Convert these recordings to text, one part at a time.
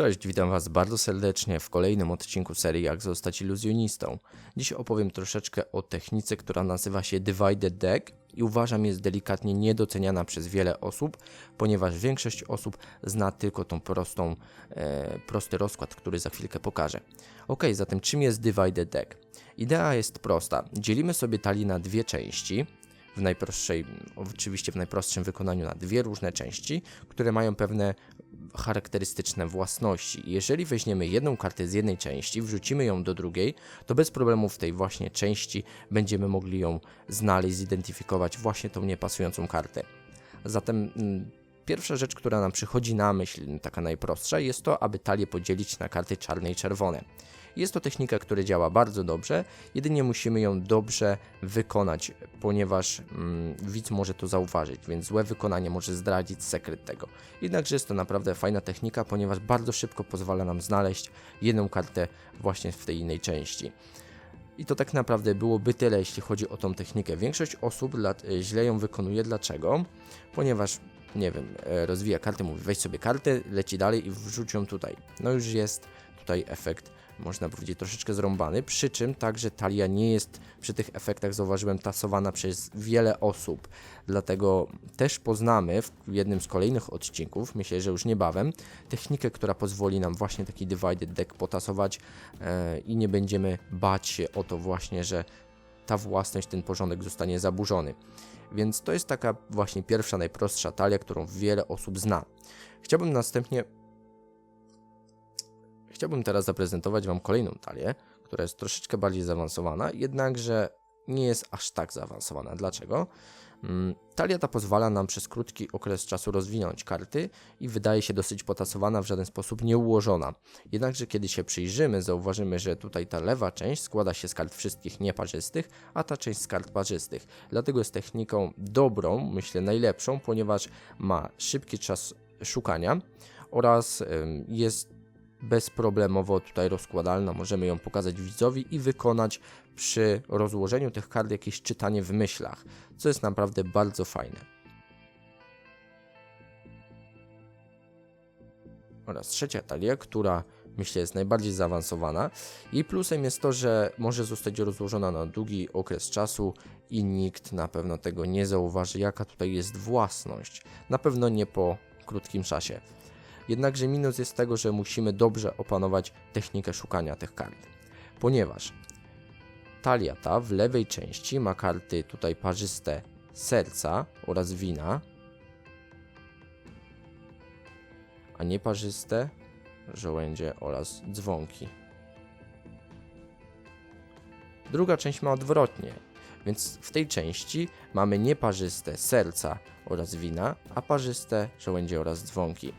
Cześć, witam Was bardzo serdecznie w kolejnym odcinku serii Jak zostać iluzjonistą. Dziś opowiem troszeczkę o technice, która nazywa się Divided Deck i uważam jest delikatnie niedoceniana przez wiele osób, ponieważ większość osób zna tylko tą prostą, e, prosty rozkład, który za chwilkę pokażę. Ok, zatem czym jest Divided Deck? Idea jest prosta. Dzielimy sobie talię na dwie części, w najprostszej, oczywiście w najprostszym wykonaniu na dwie różne części, które mają pewne charakterystyczne własności. Jeżeli weźmiemy jedną kartę z jednej części, wrzucimy ją do drugiej, to bez problemu w tej właśnie części będziemy mogli ją znaleźć, zidentyfikować właśnie tą niepasującą kartę. Zatem mm, pierwsza rzecz, która nam przychodzi na myśl, taka najprostsza, jest to, aby talię podzielić na karty czarne i czerwone. Jest to technika, która działa bardzo dobrze, jedynie musimy ją dobrze wykonać, ponieważ mm, widz może to zauważyć, więc złe wykonanie może zdradzić sekret tego. Jednakże jest to naprawdę fajna technika, ponieważ bardzo szybko pozwala nam znaleźć jedną kartę właśnie w tej innej części. I to tak naprawdę byłoby tyle, jeśli chodzi o tą technikę. Większość osób źle ją wykonuje. Dlaczego? Ponieważ, nie wiem, e, rozwija kartę, mówi weź sobie kartę, leci dalej i wrzuć ją tutaj. No już jest tutaj efekt można powiedzieć, troszeczkę zrąbany, przy czym także talia nie jest przy tych efektach, zauważyłem, tasowana przez wiele osób, dlatego też poznamy w jednym z kolejnych odcinków, myślę, że już niebawem, technikę, która pozwoli nam właśnie taki divided deck potasować e, i nie będziemy bać się o to właśnie, że ta własność, ten porządek zostanie zaburzony. Więc to jest taka właśnie pierwsza, najprostsza talia, którą wiele osób zna. Chciałbym następnie Chciałbym teraz zaprezentować Wam kolejną talię, która jest troszeczkę bardziej zaawansowana, jednakże nie jest aż tak zaawansowana. Dlaczego? Mm, talia ta pozwala nam przez krótki okres czasu rozwinąć karty i wydaje się dosyć potasowana, w żaden sposób nieułożona. Jednakże kiedy się przyjrzymy, zauważymy, że tutaj ta lewa część składa się z kart wszystkich nieparzystych, a ta część z kart parzystych. Dlatego jest techniką dobrą, myślę najlepszą, ponieważ ma szybki czas szukania oraz jest bezproblemowo tutaj rozkładalna. Możemy ją pokazać widzowi i wykonać przy rozłożeniu tych kart jakieś czytanie w myślach, co jest naprawdę bardzo fajne. Oraz trzecia talia, która myślę jest najbardziej zaawansowana. Jej plusem jest to, że może zostać rozłożona na długi okres czasu i nikt na pewno tego nie zauważy, jaka tutaj jest własność. Na pewno nie po krótkim czasie. Jednakże minus jest tego, że musimy dobrze opanować technikę szukania tych kart. Ponieważ talia ta w lewej części ma karty tutaj parzyste serca oraz wina, a nieparzyste żołędzie oraz dzwonki. Druga część ma odwrotnie, więc w tej części mamy nieparzyste serca oraz wina, a parzyste żołędzie oraz dzwonki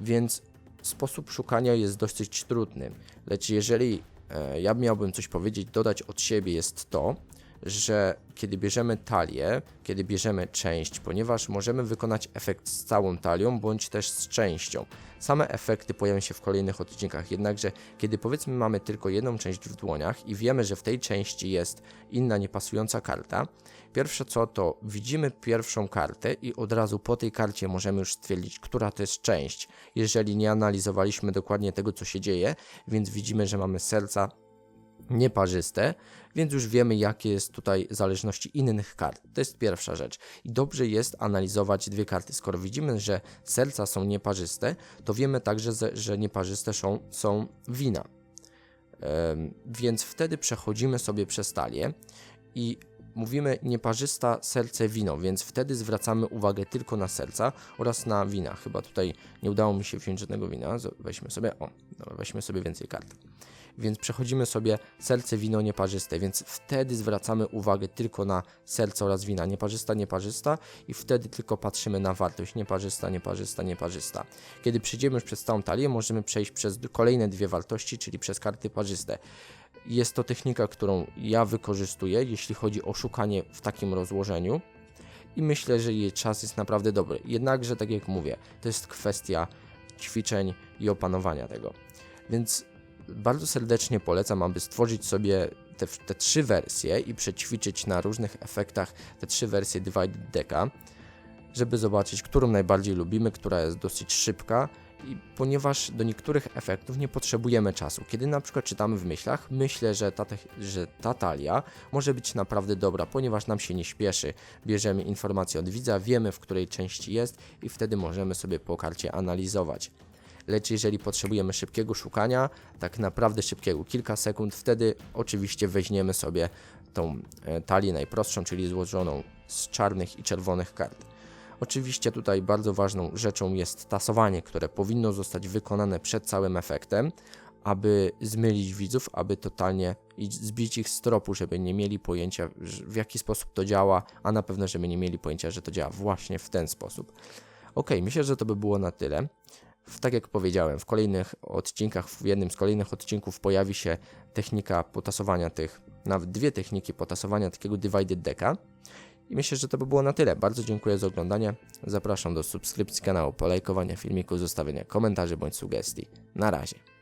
więc sposób szukania jest dosyć trudny. Lecz jeżeli e, ja miałbym coś powiedzieć, dodać od siebie, jest to, że kiedy bierzemy talię, kiedy bierzemy część, ponieważ możemy wykonać efekt z całą talią, bądź też z częścią. Same efekty pojawią się w kolejnych odcinkach, jednakże kiedy powiedzmy mamy tylko jedną część w dłoniach i wiemy, że w tej części jest inna niepasująca karta, pierwsze co to widzimy pierwszą kartę i od razu po tej karcie możemy już stwierdzić, która to jest część, jeżeli nie analizowaliśmy dokładnie tego, co się dzieje, więc widzimy, że mamy serca nieparzyste, więc już wiemy, jakie jest tutaj zależności innych kart. To jest pierwsza rzecz. I dobrze jest analizować dwie karty. Skoro widzimy, że serca są nieparzyste, to wiemy także, że nieparzyste są, są wina. więc wtedy przechodzimy sobie przez talię i mówimy nieparzysta serce wino, więc wtedy zwracamy uwagę tylko na serca oraz na wina. Chyba tutaj nie udało mi się wziąć żadnego wina. Weźmy sobie, o, weźmy sobie więcej kart więc przechodzimy sobie serce, wino nieparzyste, więc wtedy zwracamy uwagę tylko na serce oraz wina, nieparzysta, nieparzysta i wtedy tylko patrzymy na wartość nieparzysta, nieparzysta, nieparzysta. Kiedy przejdziemy już przez całą talię, możemy przejść przez kolejne dwie wartości, czyli przez karty parzyste. Jest to technika, którą ja wykorzystuję, jeśli chodzi o szukanie w takim rozłożeniu i myślę, że jej czas jest naprawdę dobry. Jednakże, tak jak mówię, to jest kwestia ćwiczeń i opanowania tego. Więc bardzo serdecznie polecam, aby stworzyć sobie te, te trzy wersje i przećwiczyć na różnych efektach te trzy wersje Divided Decka, żeby zobaczyć, którą najbardziej lubimy, która jest dosyć szybka i ponieważ do niektórych efektów nie potrzebujemy czasu. Kiedy na przykład czytamy w myślach, myślę, że ta, że ta talia może być naprawdę dobra, ponieważ nam się nie śpieszy. Bierzemy informację od widza, wiemy w której części jest i wtedy możemy sobie po karcie analizować. Lecz jeżeli potrzebujemy szybkiego szukania, tak naprawdę szybkiego, kilka sekund, wtedy oczywiście weźmiemy sobie tą e, talię najprostszą, czyli złożoną z czarnych i czerwonych kart. Oczywiście tutaj bardzo ważną rzeczą jest tasowanie, które powinno zostać wykonane przed całym efektem, aby zmylić widzów, aby totalnie zbić ich z tropu, żeby nie mieli pojęcia w jaki sposób to działa, a na pewno żeby nie mieli pojęcia, że to działa właśnie w ten sposób. Ok, myślę, że to by było na tyle. Tak jak powiedziałem, w kolejnych odcinkach, w jednym z kolejnych odcinków pojawi się technika potasowania tych, nawet dwie techniki potasowania takiego divided decka. I myślę, że to by było na tyle. Bardzo dziękuję za oglądanie. Zapraszam do subskrypcji kanału, polajkowania filmiku, zostawienia komentarzy bądź sugestii. Na razie.